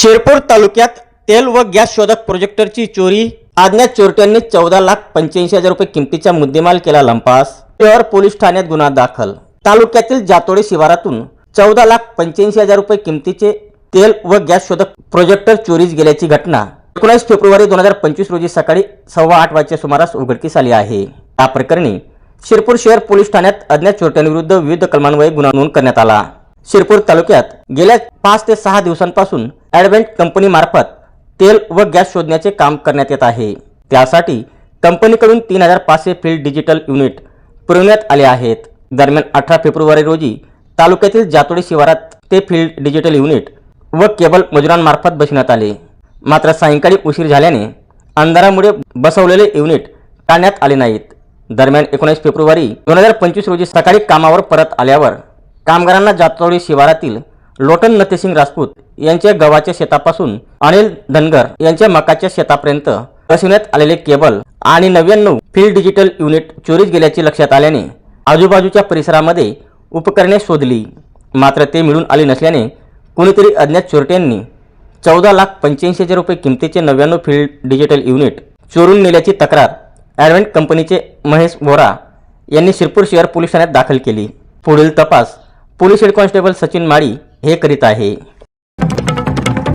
शिरपूर तालुक्यात तेल व गॅस शोधक प्रोजेक्टरची चोरी. आज्ञा चोरट्यांनी चौदा लाख पंच्याऐंशी हजार रुपये किमतीचा मुद्देमाल केला लंपास. शहर पोलीस ठाण्यात गुन्हा दाखल. तालुक्यातील जातोडे शिवारातून चौदा लाख पंच्याऐंशी हजार रुपये किमतीचे तेल व गॅस शोधक प्रोजेक्टर चोरीस गेल्याची घटना. एकोणीस फेब्रुवारी दोन हजार पंचवीस रोजी सकाळी सव्वा आठ वाजच्या सुमारास उघडकीस आली आहे. या प्रकरणी शिरपूर शहर पोलीस ठाण्यात अज्ञात चोरट्यांविरुद्ध विविध कलमान्वये गुन्हा नोंद करण्यात आला. शिरपूर तालुक्यात गेल्या पाच ते सहा दिवसांपासून ॲडव्हेंट कंपनीमार्फत तेल व गॅस शोधण्याचे काम करण्यात येत आहे. त्यासाठी कंपनीकडून तीन हजार पाचशे फील्ड डिजिटल युनिट पुरवण्यात आले आहेत. दरम्यान अठरा फेब्रुवारी रोजी तालुक्यातील जातोडी शिवारात ते फील्ड डिजिटल युनिट व केबल मजुरांमार्फत बसण्यात आले. मात्र सायंकाळी उशीर झाल्याने अंधारामुळे बसवलेले युनिट काढण्यात आले नाहीत. दरम्यान एकोणीस फेब्रुवारी दोन हजार पंचवीस रोजी सकाळी कामावर परत आल्यावर कामगारांना जातोडी शिवारातील लोटन नथेसिंग राजपूत यांच्या गव्हाच्या शेतापासून अनिल धनगर यांच्या मकाच्या शेतापर्यंत बसवण्यात आलेले केबल आणि नव्याण्णव फील्ड डिजिटल युनिट चोरीस गेल्याचे लक्षात आल्याने आजूबाजूच्या परिसरामध्ये उपकरणे शोधली. मात्र ते मिळून आले नसल्याने कोणीतरी अज्ञात चोरट्यांनी चौदा लाख पंच्याऐंशी हजार रुपये किमतीचे नव्याण्णव फील्ड डिजिटल युनिट चोरून नेल्याची तक्रार ॲडव्हेंट कंपनीचे महेश बोरा यांनी शिरपूर शहर पोलीस ठाण्यात दाखल केली. पुढील तपास police head constable Sachin Mali हे करीत आहे.